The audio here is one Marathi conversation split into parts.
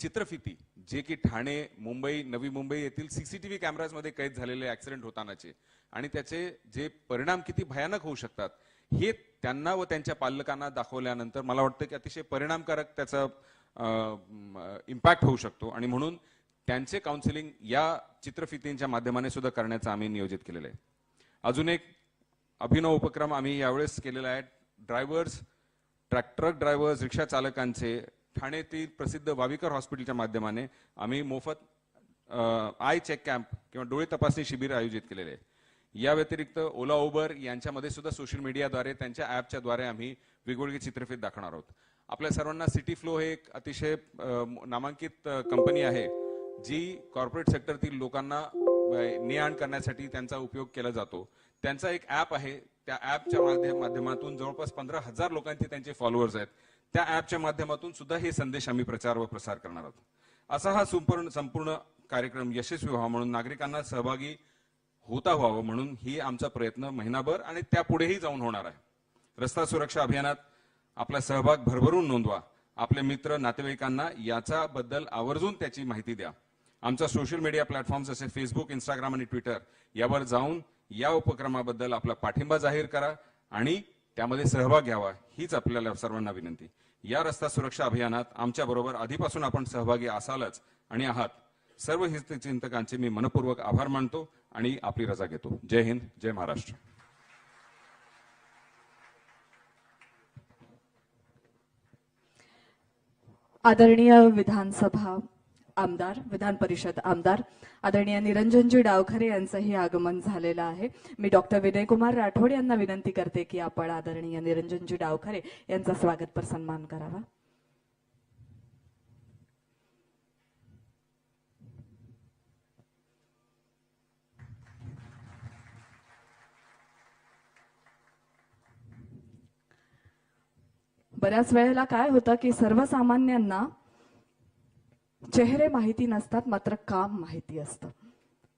चित्रफिती जे की ठाणे मुंबई नवी मुंबई येथील सीसीटीव्ही कॅमेराजमध्ये कैद झालेले ऍक्सिडेंट होतानाचे आणि त्याचे जे परिणाम किती भयानक होऊ शकतात हे त्यांना व त्यांच्या पालकांना दाखवल्यानंतर मला वाटतं की अतिशय परिणामकारक त्याचा इम्पॅक्ट होऊ शकतो. आणि म्हणून त्यांचे काउन्सिलिंग या चित्रफितींच्या माध्यमाने सुद्धा करण्याचं आम्ही नियोजित केलेलं आहे. अजून एक अभिनव उपक्रम आम्ही यावेळेस केलेला आहे. ड्रायव्हर्स ट्रॅक्टर ड्रायव्हर्स रिक्षा चालकांचे ठाणेतील प्रसिद्ध वाविकर हॉस्पिटलच्या माध्यमाने आम्ही मोफत आय चेक कॅम्प किंवा डोळे तपासणी शिबिर आयोजित केलेले आहे. या व्यतिरिक्त ओला उबर यांच्यामध्ये सुद्धा सोशल मीडियाद्वारे त्यांच्या ॲपच्या द्वारे आम्ही वेगवेगळी चित्रफित दाखवणार आहोत. आपल्या सर्वांना सिटी फ्लो हे एक अतिशय नामांकित कंपनी आहे जी कॉर्पोरेट सेक्टरतील लोकांना ने आण करण्यासाठी त्यांचा उपयोग केला जातो. त्यांचा एक ॲप आहे त्या ॲपच्या माध्यमातून जवळपास पंधरा हजार लोकांचे त्यांचे फॉलोअर्स आहेत. त्या ॲपच्या माध्यमातून सुद्धा हे संदेश आम्ही प्रचार व प्रसार करणार आहोत. असा हा संपूर्ण संपूर्ण कार्यक्रम यशस्वी व्हावा म्हणून नागरिकांना सहभागी होता व्हावं म्हणून ही आमचा प्रयत्न महिनाभर आणि त्यापुढेही जाऊन होणार आहे. रस्ता सुरक्षा अभियानात आपला सहभाग भरभरून नोंदवा. आपले मित्र नातेवाईकांना याचा बद्दल आवर्जून त्याची माहिती द्या. आमचा सोशल मीडिया प्लॅटफॉर्म जसे फेसबुक इंस्टाग्राम आणि ट्विटर यावर जाऊन या उपक्रमाबद्दल आपला पाठिंबा जाहीर करा आणि त्यामध्ये सहभाग घ्यावा हीच आपल्याला सर्वांना विनंती. या रस्ता सुरक्षा अभियानात आमच्या बरोबर आधीपासून आपण सहभागी असालच आणि आहात. सर्व हितचिंतकांचे मी मनपूर्वक आभार मानतो आणि आपली रजा घेतो. जय हिंद जय महाराष्ट्र. आदरणीय विधानसभा आमदार विधान परिषद आमदार आदरणीय निरंजनजी डावखरे यांचंही आगमन झालेलं आहे. मी डॉक्टर विनयकुमार राठोड यांना विनंती करते की आपण आदरणीय निरंजनजी डावखरे यांचा स्वागतपर सन्मान करावा. बऱ्याच वेळेला काय होतं की सर्वसामान्यांना चेहरे माहिती नसतात मात्र काम माहिती असतं.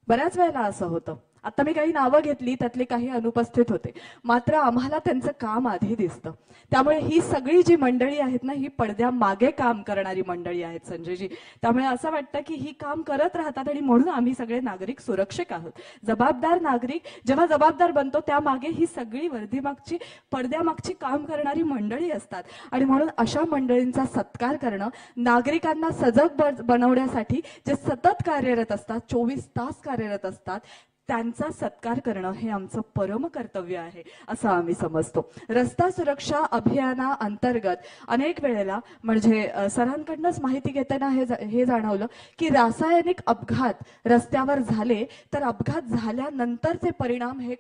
बऱ्याच वेळेला असं होतं. आता मी काही नावं घेतली त्यातले काही अनुपस्थित होते. मात्र आम्हाला त्यांचं काम आधी दिसतं. त्यामुळे ही सगळी जी मंडळी आहेत ना ही पडद्या मागे काम करणारी मंडळी आहेत संजयजी. त्यामुळे असं वाटतं की ही काम करत राहतात आणि म्हणून आम्ही सगळे नागरिक सुरक्षित आहोत. जबाबदार नागरिक जेव्हा जबाबदार बनतो त्यामागे ही सगळी वर्धीमागची पडद्यामागची काम करणारी मंडळी असतात. आणि म्हणून अशा मंडळींचा सत्कार करणं नागरिकांना सजग बनवण्यासाठी जे सतत कार्यरत असतात चोवीस तास कार्यरत असतात त्यांचा सत्कार करणं हे आमचं परम कर्तव्य आहे असं आम्ही समजतो. रस्ता सुरक्षा अभियाना अंतर्गत अनेक वेळेला म्हणजे सरांकडनंच माहिती घेताना हे हे जाणवलं की रासायनिक अपघात रस्त्यावर झाले तर अपघात झाल्यानंतरचे परिणाम हे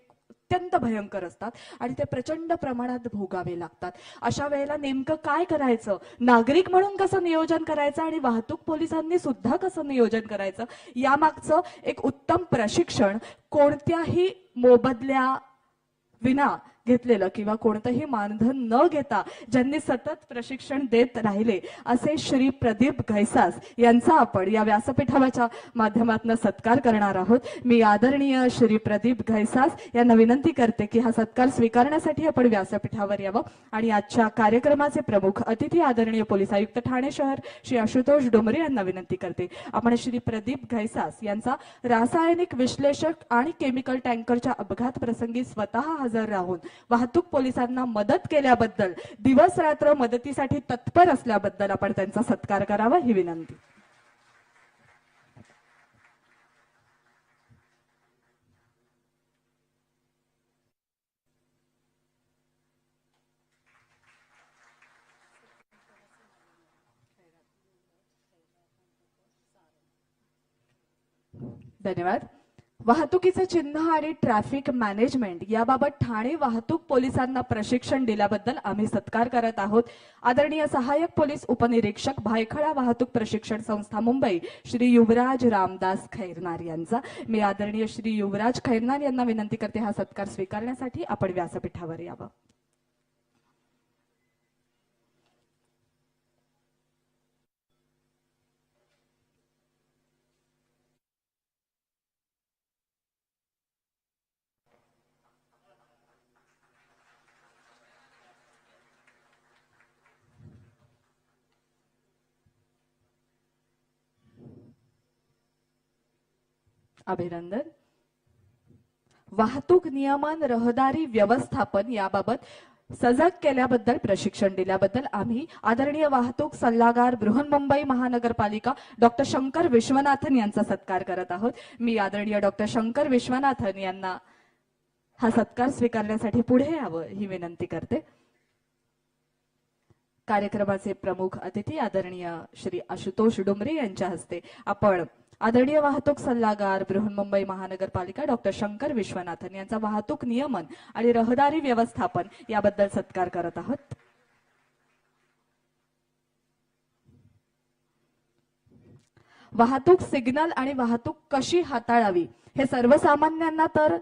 अत्यंत भयंकर असतात आणि ते प्रचंड प्रमाणात भोगावे लागतात. अशा वेळेला नेमकं काय करायचं? नागरिक म्हणून कसं नियोजन करायचं आणि वाहतूक पोलिसांनी सुद्धा कसं नियोजन करायचं? यामागचं एक उत्तम प्रशिक्षण कोणत्याही मोबदल्या विना घेतलेलं किंवा कोणतंही मानधन न घेता ज्यांनी सतत प्रशिक्षण देत राहिले असे श्री प्रदीप घैसास यांचा आपण या व्यासपीठाच्या माध्यमातून सत्कार करणार आहोत. मी आदरणीय श्री प्रदीप घैसास यांना विनंती करते की हा सत्कार स्वीकारण्यासाठी आपण व्यासपीठावर यावं. आणि आजच्या कार्यक्रमाचे प्रमुख अतिथी आदरणीय पोलीस आयुक्त ठाणे शहर श्री आशुतोष डोंगरे यांना विनंती करते. आपण श्री प्रदीप घैसास यांचा रासायनिक विश्लेषक आणि केमिकल टँकरच्या अपघात प्रसंगी स्वतः हजर राहून वाहतूक पोलिसांना मदत केल्याबद्दल दिवस रात्र मदतीसाठी तत्पर असल्याबद्दल आपण त्यांचा सत्कार करावा ही विनंती. धन्यवाद. वाहतुकीचे चिन्ह आणि ट्रॅफिक मॅनेजमेंट याबाबत ठाणे वाहतूक पोलिसांना प्रशिक्षण दिल्याबद्दल आम्ही सत्कार करत आहोत. आदरणीय सहाय्यक पोलीस उपनिरीक्षक भायखळा वाहतूक प्रशिक्षण संस्था मुंबई श्री युवराज रामदास खैरनार यांचा. मी आदरणीय श्री युवराज खैरनार यांना विनंती करते हा सत्कार स्वीकारण्यासाठी आपण व्यासपीठावर यावं. अभिनंदन. वाहतूक नियमन रहदारी व्यवस्थापन याबाबत सजग केल्याबद्दल प्रशिक्षण दिल्याबद्दल आम्ही आदरणीय वाहतूक सल्लागार बृहन्मुंबई महानगरपालिका डॉक्टर शंकर विश्वनाथन यांचा सत्कार करत आहोत. मी आदरणीय डॉक्टर शंकर विश्वनाथन यांना हा सत्कार स्वीकारण्यासाठी पुढे यावं ही विनंती करते. कार्यक्रमाचे प्रमुख अतिथी आदरणीय श्री आशुतोष डुमरे यांच्या हस्ते आपण आदरणीय वाहतूक सल्लागार बृहन्मुंबई महानगरपालिका डॉक्टर शंकर विश्वनाथन यांचा वाहतूक नियमन आणि रहदारी व्यवस्थापन याबद्दल सत्कार करत आहोत. वाहतूक सिग्नल आणि वाहतूक कशी हाताळावी हे सर्वसामान्यांना तर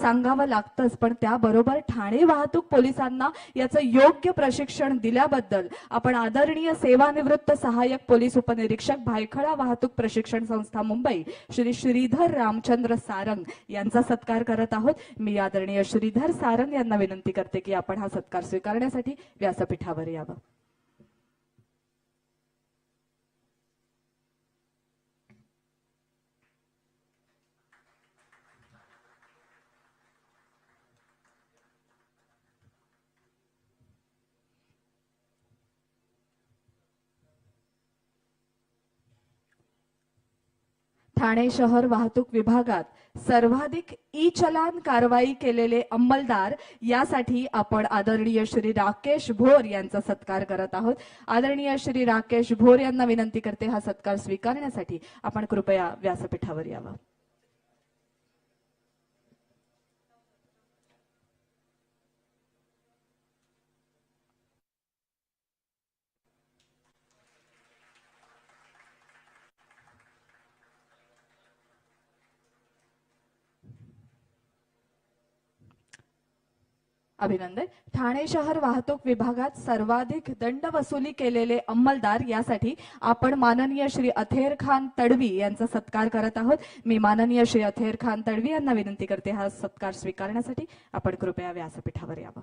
सांगावं लागतंच पण त्याबरोबर ठाणे वाहतूक पोलिसांना याचं योग्य प्रशिक्षण दिल्याबद्दल आपण आदरणीय सेवानिवृत्त सहाय्यक पोलीस उपनिरीक्षक भायखळा वाहतूक प्रशिक्षण संस्था मुंबई श्री श्रीधर रामचंद्र सारंग यांचा सत्कार करत आहोत. मी आदरणीय श्रीधर सारंग यांना विनंती करते की आपण हा सत्कार स्वीकारण्यासाठी व्यासपीठावर यावं. ठाणे शहर वाहतूक विभागात सर्वाधिक ई चलान कारवाई केलेले अंमलदार यासाठी आपण आदरणीय श्री राकेश भोर यांचा सत्कार करत आहोत. आदरणीय श्री राकेश भोर यांना विनंती करते हा सत्कार स्वीकारण्यासाठी आपण कृपया व्यासपीठावर यावं. अभिनंदन. ठाणे शहर वाहतूक विभागात सर्वाधिक दंड वसुली केलेले अंमलदार यासाठी आपण माननीय श्री अथेर खान तडवी यांचा सत्कार करत आहोत. मी माननीय श्री अथेर खान तडवी यांना विनंती करते हा सत्कार स्वीकारण्यासाठी आपण कृपया व्यासपीठावर यावं.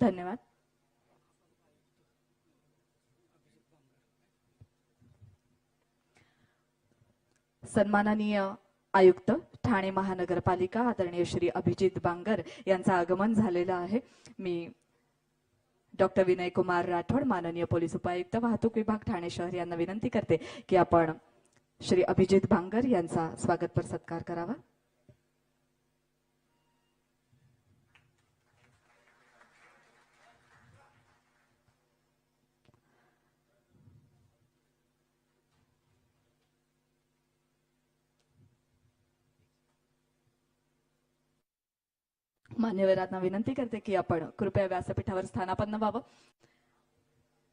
धन्यवाद. सन्माननीय आयुक्त ठाणे महानगरपालिका आदरणीय श्री अभिजित बांगर यांचं आगमन झालेलं आहे. मी डॉक्टर विनय कुमार राठोड माननीय पोलीस उपायुक्त वाहतूक विभाग ठाणे शहर यांना विनंती करते की आपण श्री अभिजित बांगर यांचा स्वागतपर सत्कार करावा. मान्यवरांना विनंती करते की आपण कृपया व्यासपीठावर स्थानापन्न व्हावं.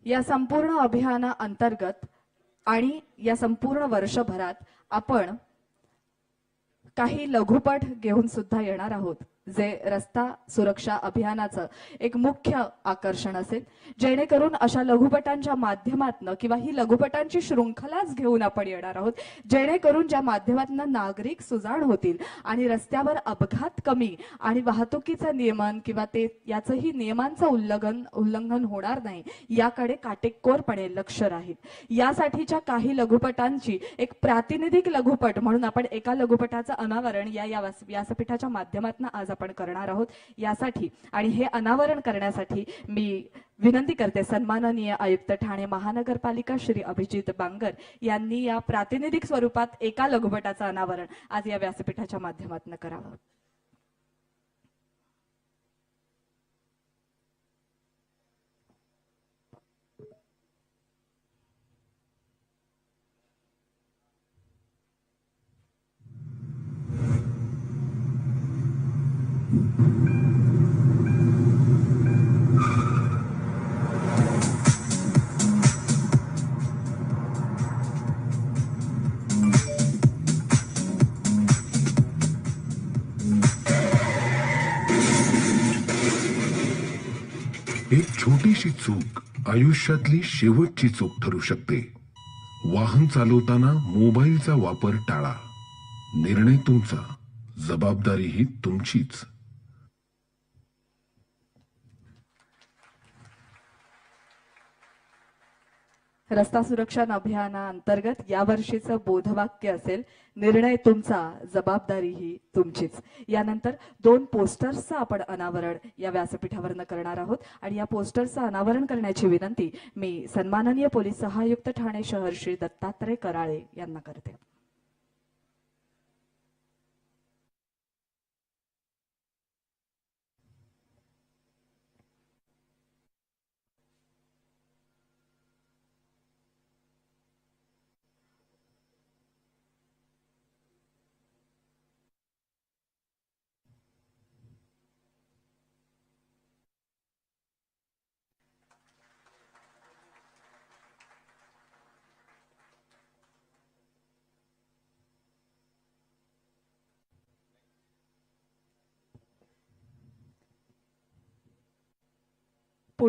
या संपूर्ण अभियाना अंतर्गत आणि या संपूर्ण वर्षभरात आपण काही लघुपट घेऊन सुद्धा येणार आहोत. जे रस्ता सुरक्षा अभियानाचं एक मुख्य आकर्षण असेल. जेणेकरून अशा लघुपटांच्या माध्यमातनं किंवा ही लघुपटांची शृंखलाच घेऊन आपण येणार आहोत. जेणेकरून ज्या माध्यमातनं नागरिक सुजाण होतील आणि रस्त्यावर अपघात कमी आणि वाहतुकीचं नियमन किंवा ते याचंही नियमांचं उल्लंघन उल्लंघन होणार नाही याकडे काटेकोरपणे लक्ष राहील. यासाठीच्या काही लघुपटांची एक प्रातिनिधिक लघुपट म्हणून आपण एका लघुपटाचं अनावरण या व्यासपीठाच्या माध्यमातून आज आपण करणार आहोत यासाठी. आणि हे अनावरण करण्यासाठी मी विनंती करते सन्माननीय आयुक्त ठाणे महानगरपालिका श्री अभिजित बांगर यांनी या प्रातिनिधिक स्वरूपात एका लघुपटाचं अनावरण आज या व्यासपीठाच्या माध्यमातून करावं. छोटीशी चूक आयुष्यातली शेवटची चूक ठरू शकते. वाहन चालवताना मोबाईलचा वापर टाळा. निर्णय तुमचा. जबाबदारीही तुमचीच. रस्ता सुरक्षा अभियानाअंतर्गत या वर्षीचं बोधवाक्य असेल निर्णय तुमचा जबाबदारी ही तुमचीच. यानंतर दोन पोस्टर्सचं आपण अनावरण या व्यासपीठावरनं करणार आहोत आणि या पोस्टर्सचं अनावरण करण्याची विनंती मी सन्माननीय पोलीस सहायुक्त ठाणे शहर श्री दत्तात्रय कराळे यांना करते.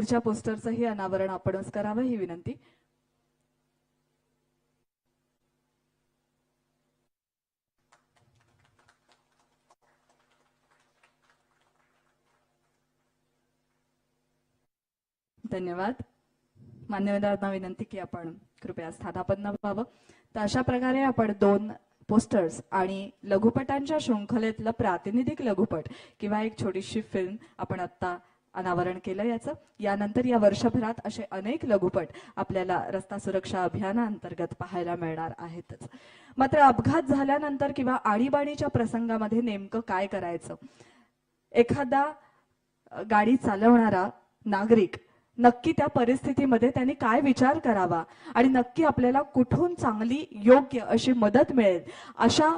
पुढच्या पोस्टरचंही अनावरण आपणच करावं ही विनंती. धन्यवाद. मान्यवरांना विनंती की आपण कृपया स्थानापन्न व्हावं. तर अशा प्रकारे आपण दोन पोस्टर्स आणि लघुपटांच्या शृंखलेतलं प्रातिनिधिक लघुपट किंवा एक छोटीशी फिल्म आपण आता अनावरण केलं याचं. यानंतर या वर्षभरात असे अनेक लघुपट आपल्याला रस्ता सुरक्षा अभियानाअंतर्गत पाहायला मिळणार आहेतच. मात्र अपघात झाल्यानंतर किंवा आणीबाणीच्या प्रसंगामध्ये नेमकं काय करायचं? एखादा गाडी चालवणारा नागरिक नक्की त्या परिस्थितीमध्ये त्यांनी काय विचार करावा? आणि नक्की आपल्याला कुठून चांगली योग्य अशी मदत मिळेल? अशा